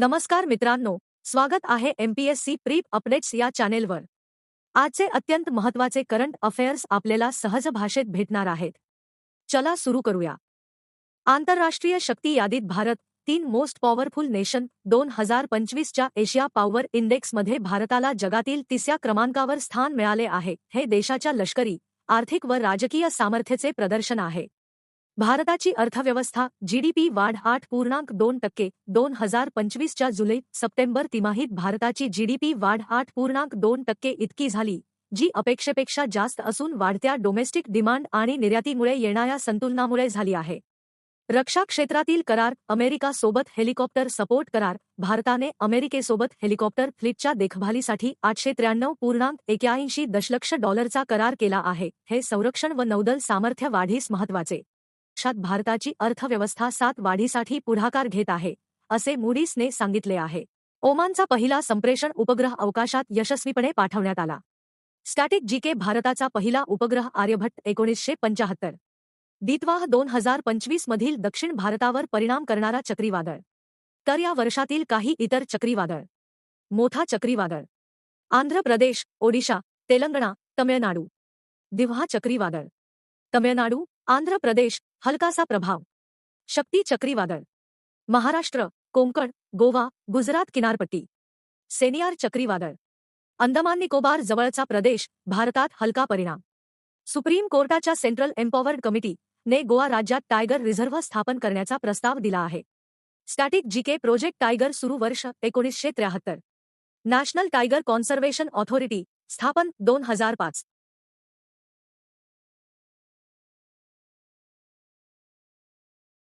नमस्कार मित्रांनो स्वागत आहे एमपीएससी प्रीप अपडेट्स या चॅनेलवर. आजचे अत्यंत महत्त्वाचे करंट अफेअर्स आपल्याला सहज भाषेत भेटणार आहेत. चला सुरू करूया. आंतरराष्ट्रीय शक्ती यादीत भारत तीन मोस्ट पॉवरफुल नेशन दोन हजार पंचवीसच्या एशिया पॉवर इंडेक्समध्ये भारताला जगातील तिसऱ्या क्रमांकावर स्थान मिळाले आहे. हे देशाच्या लष्करी आर्थिक व राजकीय सामर्थ्याचे प्रदर्शन आहे. भारताची अर्थव्यवस्था जीडीपी वाढ आठ पूर्णांक दोन टक्के दोन हजार पंचवीसच्या जुलै सप्टेंबर तिमाहीत भारताची जीडीपी वाढ आठ पूर्णांक दोन टक्के इतकी झाली जी अपेक्षेपेक्षा जास्त असून वाढत्या डोमेस्टिक डिमांड आणि निर्यातीमुळे येणाऱ्या संतुलनामुळे झाली आहे. रक्षा क्षेत्रातील करार अमेरिकासोबत हेलिकॉप्टर सपोर्ट करार भारताने अमेरिकेसोबत हेलिकॉप्टर फ्लीटच्या देखभालीसाठी आठशे त्र्याण्णव पूर्णांक एक्याऐंशी दशलक्ष डॉलरचा करार केला आहे हे संरक्षण व नौदल सामर्थ्य वाढीस महत्त्वाचे देशात भारताची अर्थव्यवस्था सात वाढीसाठी पुढाकार घेत आहे असे मुडीसने सांगितले आहे. ओमानचा पहिला संप्रेषण उपग्रह अवकाशात यशस्वीपणे पाठवण्यात आला. स्टॅटिक जीके भारताचा पहिला उपग्रह आर्यभट्ट एकोणीसशे पंचाहत्तर. दितवाह दोन हजार पंचवीस मधील दक्षिण भारतावर परिणाम करणारा चक्रीवादळ. तर या वर्षातील काही इतर चक्रीवादळ. मोठा चक्रीवादळ. आंध्र प्रदेश ओडिशा तेलंगणा तमिळनाडू. दिव्हा चक्रीवादळ. तमिळनाडू आंध्र प्रदेश हलकासा प्रभाव. शक्ती चक्रीवादळ. महाराष्ट्र कोंकण गोवा गुजरात किनारपट्टी. सेनियार चक्रीवादळ. अंदमान निकोबार जवळचा प्रदेश भारतात हलका परिणाम. सुप्रीम कोर्टाच्या सेंट्रल एम्पॉवर्ड कमिटी ने गोवा राज्यात टायगर रिझर्व्ह स्थापन करण्याचा प्रस्ताव दिला आहे. स्टॅटिक जीके प्रोजेक्ट टायगर सुरू वर्ष एकोणीसशे त्र्याहत्तर. नॅशनल टायगर कॉन्सर्वेशन ऑथॉरिटी स्थापन दोन हजार पाच.